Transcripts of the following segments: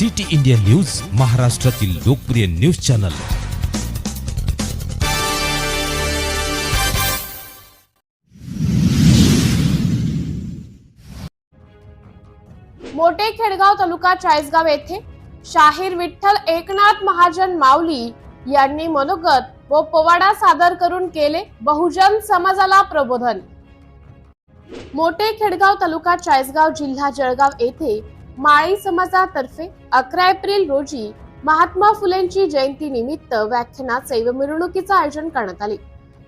City India news महाराष्ट्रातील लोकप्रिय news channel. मोठे खेडगाव तालुका चाळीसगाव येथे शाहीर विठ्ठल एकनाथ महाजन माऊली यांनी मनोगत व पोवाडा सादर करून केले बहुजन समाजाला प्रबोधन. मोठे खेडगाव तालुका चाळीसगाव जिल्हा जळगाव येथे माळी समाजातर्फे अकरा एप्रिल रोजी महात्मा फुलेंची जयंती निमित्त व्याख्यानाचे व मिरवणुकीचे आयोजन करण्यात आले.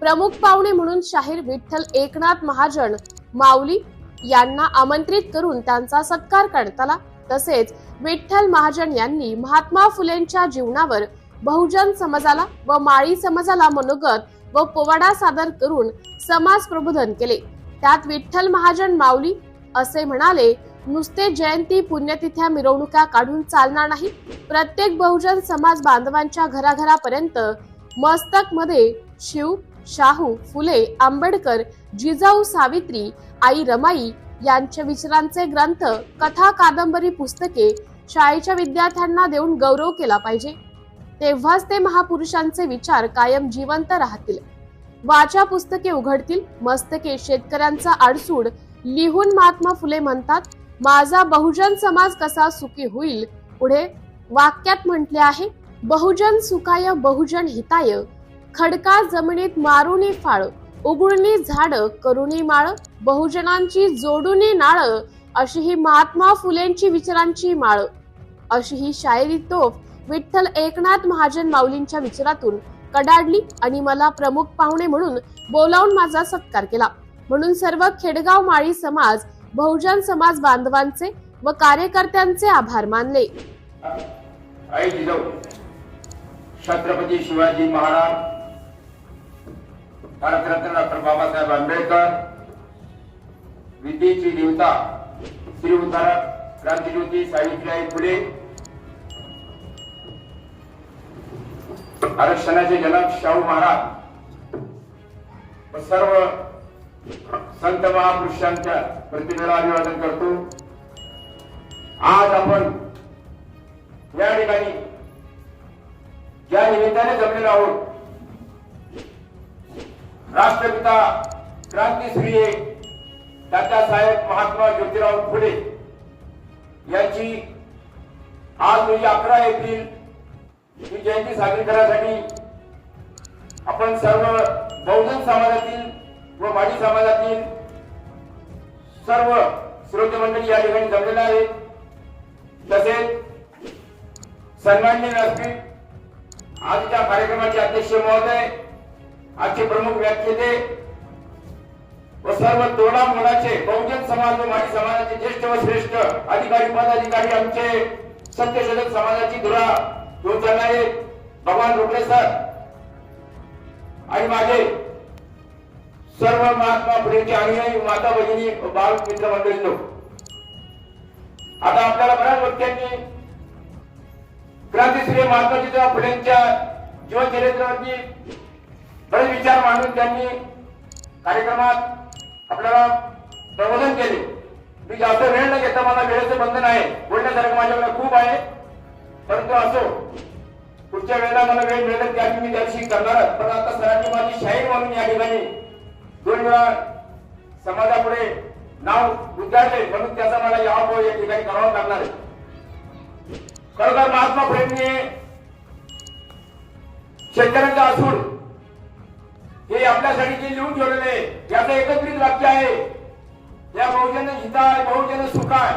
प्रमुख पाहुणे म्हणून शाहीर विठ्ठल एकनाथ महाजन माऊली यांना आमंत्रित करून त्यांचा सत्कार करण्यात आला. तसेच विठ्ठल महाजन यांनी महात्मा फुलेंच्या जीवनावर बहुजन समाजाला व माळी समाजाला मनोगत व पोवाडा सादर करून समाज प्रबोधन केले. त्यात विठ्ठल महाजन माऊली असे म्हणाले नुसते जयंती पुण्यतिथ्या मिरवणुका काढून चालणार नाही. प्रत्येक बहुजन समाज बांधवांच्या घराघरापर्यंत मस्तकमध्ये शिव शाहू फुले आंबेडकर जिजाऊ सावित्री आई रमाई यांच्या विचारांचे ग्रंथ कथा कादंबरी पुस्तके शाळेच्या विद्यार्थ्यांना देऊन गौरव केला पाहिजे. तेव्हाच ते महापुरुषांचे विचार कायम जिवंत राहतील. वाचा पुस्तके उघडतील. मस्तके शेतकऱ्यांचा आडसूड लिहून महात्मा फुले म्हणतात माझा बहुजन समाज कसा सुखी होईल? पुढे वाक्यात म्हटले आहे बहुजन सुखाय बहुजन हिताय. खडका जमिनीत मारुनी फाळ. उघडणी झाड करुणी माळ. बहुजनांची जोडुनी नाळ. अशी ही महात्मा फुलेंची विचारांची माळ. अशी ही शायरी तोफ विठ्ठल एकनाथ महाजन माऊलींच्या विचारातून कडाडली आणि मला प्रमुख पाहुणे म्हणून बोलावून माझा सत्कार केला. म्हणून सर्व खेडगाव माळी समाज बहुजन समाज बांधवांचे व कार्यकर्त्यांचे आभार मानले. आई छत्रपती शिवाजी महाराज भारतरत्न डॉक्टर बाबासाहेब आंबेडकर विद्येची देवता श्री उद्धारक क्रांतिज्योती सावित्रीबाई फुले आरक्षणाचे जनक शाहू महाराज व सर्व संत महापुरुषांच्या प्रतिमेला अभिवादन करतो. आज आपण या ठिकाणी ज्या निमित्ताने जमलेलो आहोत राष्ट्रपिता क्रांतीश्री दादासाहेब महात्मा ज्योतिराव फुले यांची आज म्हणजे अकरा एप्रिल ही जयंती साजरी करण्यासाठी आपण सर्व बहुजन समाजातील व माडी समाजातील सर्व श्रोते मंडळी या ठिकाणी जमलेले आहेत. तसेच सन्मान्य व्यासपीठ आजच्या कार्यक्रमाचे अध्यक्ष महोदय आजचे प्रमुख व्याख्याते व सर्व तोडा मोडाचे बहुजन समाज व माडी समाजाचे ज्येष्ठ व श्रेष्ठ अधिकारी पदाधिकारी आमचे सत्यशोधक समाजाची धुरा घेऊन जाणारे भगवान रोकडे सर आणि माझे सर्व महात्मा फुलेंचे अनुयायी माता भगिनी बाल मित्र मंडळी लोक आता आपल्याला बऱ्याच वक्त्यांनी क्रांतीश्री महात्मा फुलेंच्या जीवनचरित्रावरती बरेच विचार मांडून त्यांनी कार्यक्रमात आपल्याला प्रबोधन केले. मी जास्त वेळ न घेता मला वेळेचं बंधन आहे. बोलण्यासारखं माझ्याकडे खूप आहे. परंतु असो पुढच्या वेळेला मला वेळ मिळेल त्या मी त्या दिवशी करणार पण आता सरांनी माझी शाहीर म्हणून या ठिकाणी दोन वेळा समाजापुढे नाव उद्गारले म्हणून त्याचा मला यावं या ठिकाणी करावा लागणार आहे. खरोखर महात्मा फुलेंनी शेतकऱ्यांचा असून हे आपल्यासाठी जे लिहून ठेवलेले याचं एकत्रित वाक्य आहे. या बहुजन हिताय बहुजन सुखाय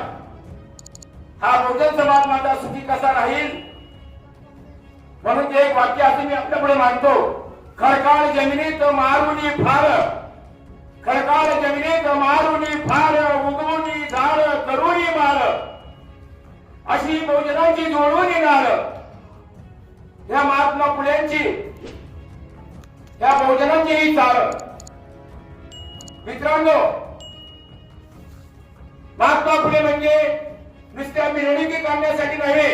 हा बहुजन समाज माझा सुखी कसा राहील? म्हणून ते एक वाक्य असं मी आपल्यापुढे मानतो खडकाळ जमिनीत मारुनी फार. खडकाळ जमिनीत मारुनी फार उगवणी झाड करुणी मार. अशी बहुजनांची जोडून येणार. या महात्मा फुलेंची या बहुजनांची ही चाल मित्रांनो महात्मा फुले म्हणजे नुसत्या मिरवणुकी काढण्यासाठी नव्हे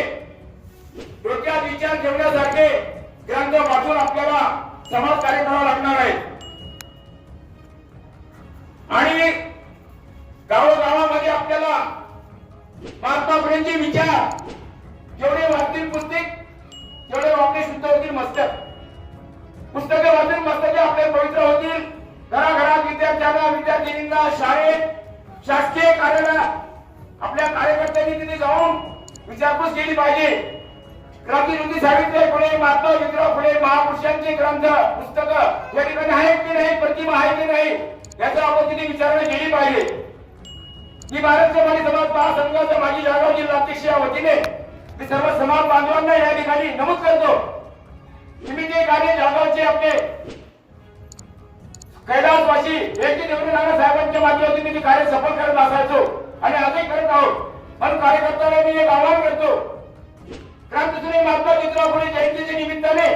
डोक्यात विचार ठेवण्यासारखे ग्रंथ वाचून आपल्याला समाज कार्य करावा लागणार आहे आणि गावोगावामध्ये आपल्याला महात्मा फुलेंचे विचार जेवढे वाचतील पुस्तक तेवढे वाचले शुद्ध होतील मस्तक. पुस्तके वाचून मस्तके आपले पवित्र होतील. घराघरात विद्यार्थ्यांना विद्यार्थिनींना शाळेत शासकीय कार्यालयात आपल्या कार्यकर्त्यांनी तिथे जाऊन विचारपूस केली पाहिजे. क्रांतीज्योती सावित्रीबाई फुले महात्मा विद्रोह फुले महापुरुषांचे ग्रंथ पुस्तक या ठिकाणी आहेत की नाही प्रतिमा आहे की नाही? याचा आपण तिथे विचारणा केली पाहिजे. की भारत समाज समाज महासंघाचा माझी जळगाव जिल्हा अध्यक्ष या वतीने मी सर्व समाज बांधवांना या ठिकाणी नमूद करतो. की मी जे कार्य जळगावचे आपले कैलासवासी एकटी देवरे नाना साहेबांच्या माध्यमातून मी कार्य सफल करत असायचो आणि आजही करत आहोत. पण कार्यकर्त्यांना मी एक आव्हान करतो. क्रांतीसूर्य महात्मा ज्योतिराव फुले जयंतीच्या निमित्ताने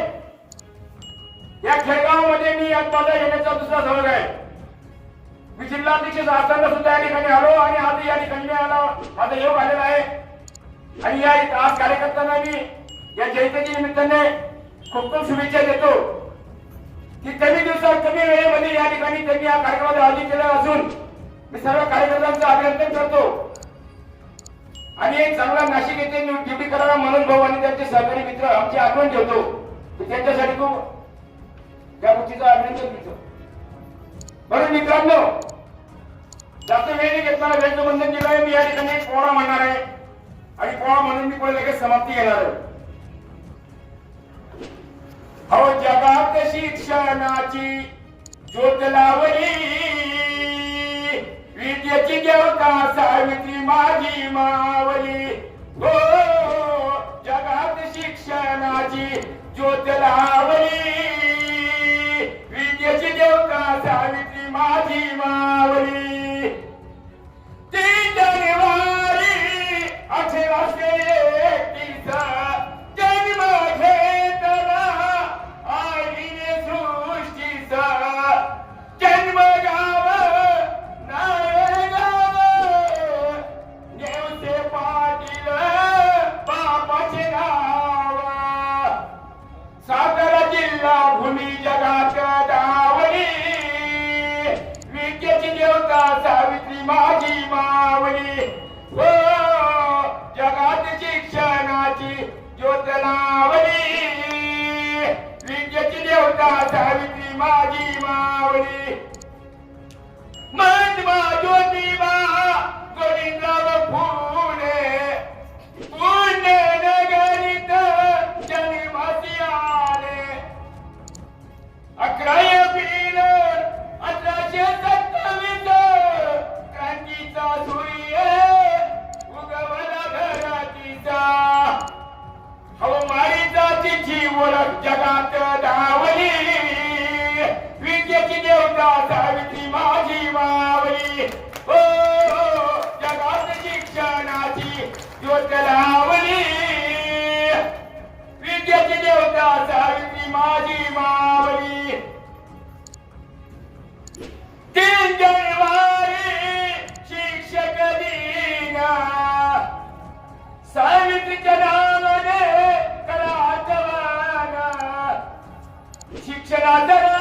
या खेळगावमध्ये मी आज माझा येण्याचा दुसरा सहभाग आहे. मी जिल्हाध्यक्ष असताना सुद्धा या ठिकाणी आलो आणि आज या ठिकाणी आला. माझा योग आलेला आहे. आणि या आज कार्यकर्त्यांना मी या जयंतीच्या निमित्ताने खूप खूप शुभेच्छा देतो. की कमी दिवसात कमी वेळेमध्ये या ठिकाणी त्यांनी या कार्यक्रमात आयोजित केला असून मी सर्व कार्यकर्त्यांचं अभिनंदन करतो. आणि एक चांगला नाशिक येथे ड्युटी करणारा मनोज भाऊ आणि त्यांचे सहकारी मित्र आमची आठवण ठेवतो. त्यांच्यासाठी खूप त्या गोष्टीचं अभिनंदन करतो. म्हणून मित्रांनो जास्त वेळ नाही घेतला वेळचं बंधन दिलं आहे मी या ठिकाणी कोणा म्हणणार आहे. आणि कोणा म्हणून मी पुढे लगेच समाप्ती घेणार आहे. अहो जगात शिक्षणाची ज्योत लावली. विद्येची देवता सावित्री माझी मावली. हो जगात शिक्षणाची ज्योत लावली. विद्येची देवता सावित्री माझी देवाची ज्योत लावली विद्येची देवता सावित्री माझी मावली. महात्मा ज्योतिबा गोविंदराव फुले. जगात धावली. विद्येची देवता सावित्री माझी मावली. हो, हो जगात शिक्षणाची ज्योत लावली. विद्येची देवता सावित्री माझी मावली. तीन जन्मा राजा